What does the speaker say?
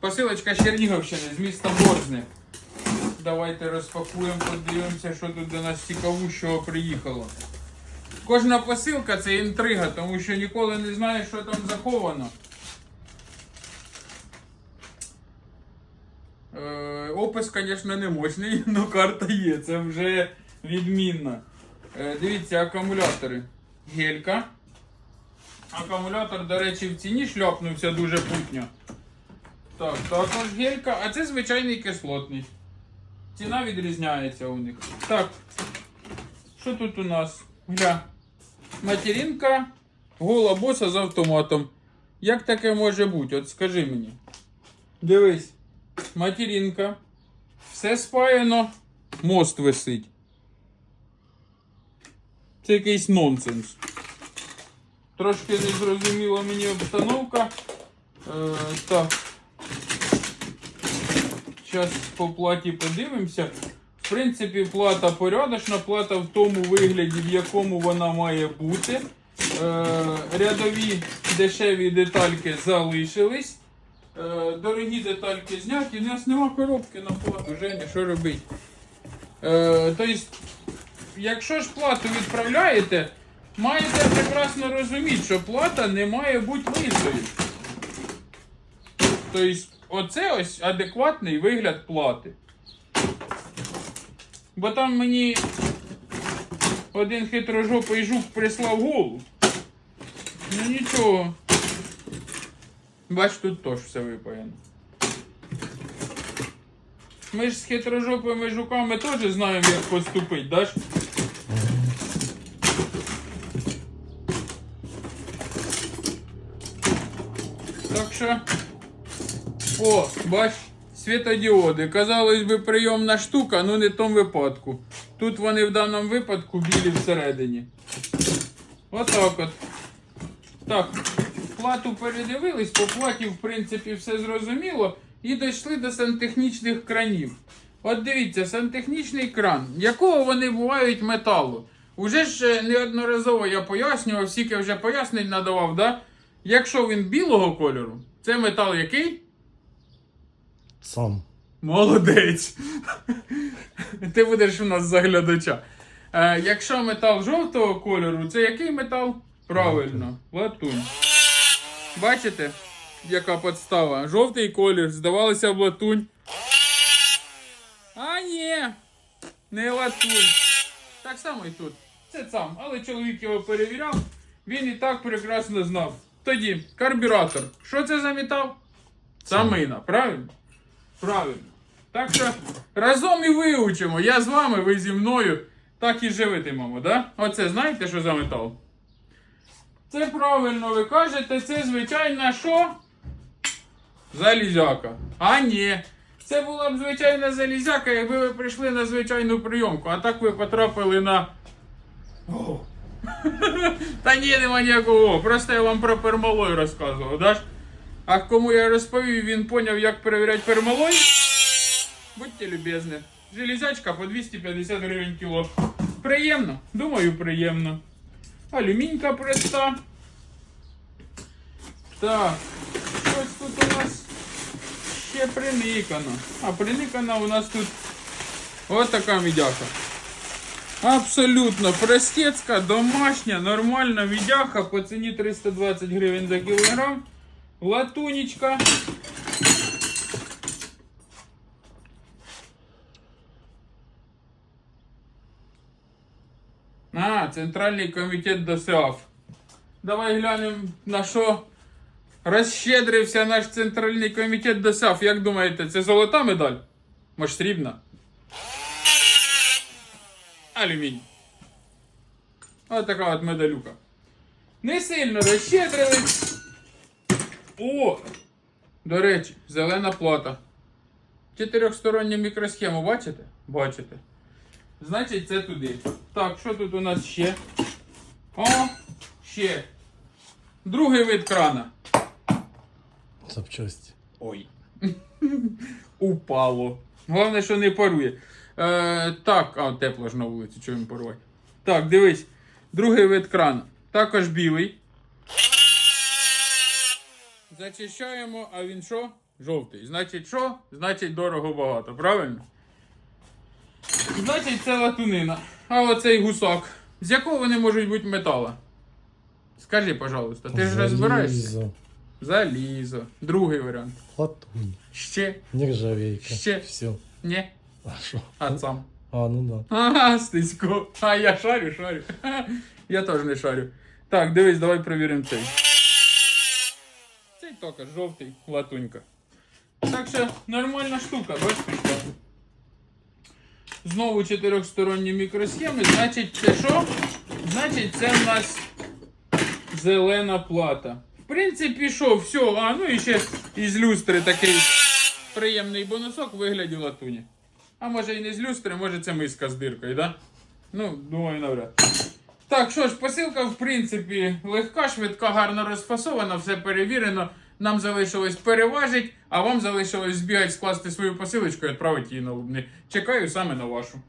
Посилочка Чернігівщини з міста Борзне. Давайте розпакуємо, подивимося, що тут до нас цікавущого приїхало. Кожна посилка це інтрига, тому що ніколи не знаєш, що там заховано. Е, опис, звісно, не мощний, але карта є, це вже відмінно. Е, дивіться, акумулятори. Гелька. Акумулятор, до речі, в ціні шльопнувся дуже путньо. Так, також гелька, а це звичайний кислотний. Ціна відрізняється у них. Так. Що тут у нас? Гля. Материнка гола боса з автоматом. Як таке може бути? От скажи мені. Дивись. Материнка. Все спаяно. Мост висить. Це якийсь нонсенс. Трошки незрозуміла мені обстановка. Е, так. Зараз по платі подивимося. В принципі, плата порядочна, плата в тому вигляді, в якому вона має бути. Е, рядові дешеві детальки залишились. Е, дорогі детальки зняті. У нас нема коробки на плату, Женя, що робить? Е, тобто, якщо ж плату відправляєте, маєте прекрасно розуміти, що плата не має бути лисою. Тобто, оце ось адекватний вигляд плати. Бо там мені один хитрожопий жук прислав голу. Ну нічого. Бач, тут теж все випаяно. Ми ж з хитрожопими жуками теж знаємо, як поступити, даш? Так що. О, бач, світодіоди. Казалось би, прийомна штука, ну не в тому випадку. Тут вони в даному випадку білі всередині. Отак от. Так, плату передивились, по платі, в принципі, все зрозуміло. І дійшли до сантехнічних кранів. От дивіться, сантехнічний кран. Якого вони бувають металу? Уже ж е, неодноразово я пояснював, скільки вже пояснень надавав, да? Якщо він білого кольору, це метал який? Сам. Молодець. Ти будеш у нас заглядача. Е, якщо метал жовтого кольору, це який метал? Правильно, латунь. Бачите, яка подстава? Жовтий колір, здавалося б латунь. А ні, не латунь. Так само і тут. Це сам, але чоловік його перевіряв, він і так прекрасно знав. Тоді, карбюратор. Що це за метал? Самина, правильно? Правильно. Так що разом і вивчимо. Я з вами, ви зі мною. Так і живитимемо, да? Оце знаєте, що за метал? Це правильно, ви кажете, це звичайна що? Залізяка. А ні. Це була б звичайна залізяка, якби ви прийшли на звичайну прийомку, а так ви потрапили на. О. Та ні, нема ніякого. Просто я вам про пермалой розказував, да? А кому я розповів, він поняв, як перевіряти пермалой. Будьте любезні. Железячка по 250 гривень кіло. Приємно? Думаю, приємно. Алюмінька проста. Так, щось тут у нас ще приникано. А приникана у нас тут ось така мідяха. Абсолютно простецька, домашня, нормальна відяха по ціні 320 гривень за кілограм. Латунечка. А, Центральний комітет ДОСААФ. Давай глянемо на що розщедрився наш Центральний комітет ДОСААФ. Як думаєте, це золота медаль? Може срібна? Алюмінь. Ось така от медалюка. Не сильно розщедрились. О! До речі, зелена плата. Чотирьохстороння мікросхема, бачите? Бачите. Значить, це туди. Так, що тут у нас ще? О, ще. Другий вид крана. Запчасті. Ой. Упало. Головне, що не парує. Е, так, а тепло ж на вулиці, чого він порвати. Так, дивись. Другий вид крана. Також білий. Зачищаємо, а він що? Жовтий. Значить, що? Значить, дорого багато, правильно? Значить, це латунина. А оцей гусак. З якого вони можуть бути метала? Скажи, пожалуйста, ти ж розбираєшся? Залізо, Залізо. Другий варіант. Латунь. Ще. Нержавейка. Ще. Все. Ні. А що? А сам. А, ну да. Ага, стисько. А я шарю, шарю. Я теж не шарю. Так, дивись, давай перевіримо цей. Цей жовтий, латунька. Так що нормальна штука, бачиш? Знову чотирьохсторонні мікросхеми. Значить, це що? Значить, це в нас зелена плата. В принципі, що, все, а ну і ще із люстри такий приємний бонусок вигляді латуні. А може і не з люстри, може це миска з диркою, да? Ну, думаю, навряд. Так, що ж, посилка, в принципі, легка, швидка, гарно розфасована, все перевірено. Нам залишилось переважить, а вам залишилось збігати, скласти свою посилочку і відправити її на Лубни. Чекаю саме на вашу.